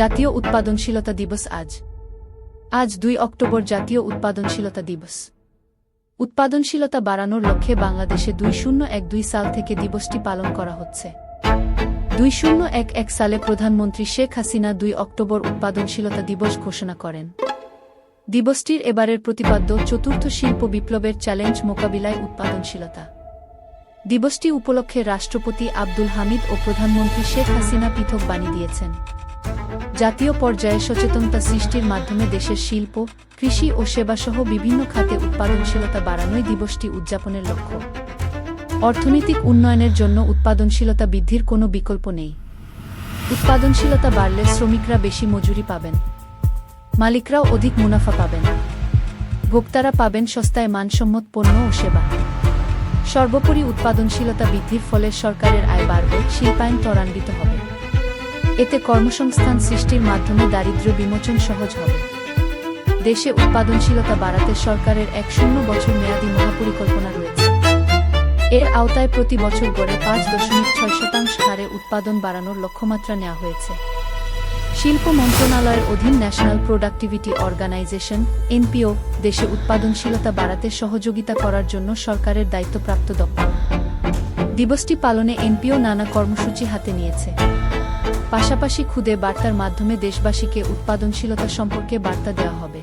জাতীয় উৎপাদনশীলতা দিবস আজ। আজ দুই অক্টোবর জাতীয় উৎপাদনশীলতা দিবস। উৎপাদনশীলতা বাড়ানোর লক্ষ্যে বাংলাদেশে দুই শূন্য এক দুই সাল থেকে দিবসটি পালন করা হচ্ছে। দুই শূন্য এক এক সালে প্রধানমন্ত্রী শেখ হাসিনা দুই অক্টোবর উৎপাদনশীলতা দিবস ঘোষণা করেন। দিবসটির এবারের প্রতিপাদ্য চতুর্থ শিল্প বিপ্লবের চ্যালেঞ্জ মোকাবিলায় উৎপাদনশীলতা। দিবসটি উপলক্ষে রাষ্ট্রপতি আব্দুল হামিদ ও প্রধানমন্ত্রী শেখ হাসিনা পৃথক বাণী দিয়েছেন। জাতীয় পর্যায়ে সচেতনতা সৃষ্টির মাধ্যমে দেশের শিল্প, কৃষি ও সেবাসহ বিভিন্ন খাতে উৎপাদনশীলতা বাড়ানোই দিবসটি উদযাপনের লক্ষ্য। অর্থনৈতিক উন্নয়নের জন্য উৎপাদনশীলতা বৃদ্ধির কোনো বিকল্প নেই। উৎপাদনশীলতা বাড়লে শ্রমিকরা বেশি মজুরি পাবেন। মালিকরাও অধিক মুনাফা পাবেন। ভোক্তারা পাবেন সস্তায় মানসম্মত পণ্য ও সেবা। সর্বোপরি উৎপাদনশীলতা বৃদ্ধির ফলে সরকারের আয় বাড়বে, শিল্পায়ন ত্বরান্বিত হবে। এতে কর্মসংস্থান সৃষ্টির মাধ্যমে দারিদ্র্য বিমোচন সহজ হবে। দেশে উৎপাদনশীলতা বাড়াতে সরকারের এক শূন্য বছর মেয়াদী মহাপরিকল্পনা রয়েছে। এর আওতায় প্রতি বছর গড়ে পাঁচ দশমিক ছয় শতাংশ হারে উৎপাদন বাড়ানোর লক্ষ্যমাত্রা নেওয়া হয়েছে। শিল্প মন্ত্রণালয়ের অধীন ন্যাশনাল প্রোডাক্টিভিটি অর্গানাইজেশন, এনপিও, দেশে উৎপাদনশীলতা বাড়াতে সহযোগিতা করার জন্য সরকারের দায়িত্বপ্রাপ্ত দপ্তর। দিবসটি পালনে এনপিও নানা কর্মসূচি হাতে নিয়েছে। পাশাপাশি খুদে বার্তার মাধ্যমে দেশবাসীকে উৎপাদনশীলতা সম্পর্কে বার্তা দেওয়া হবে।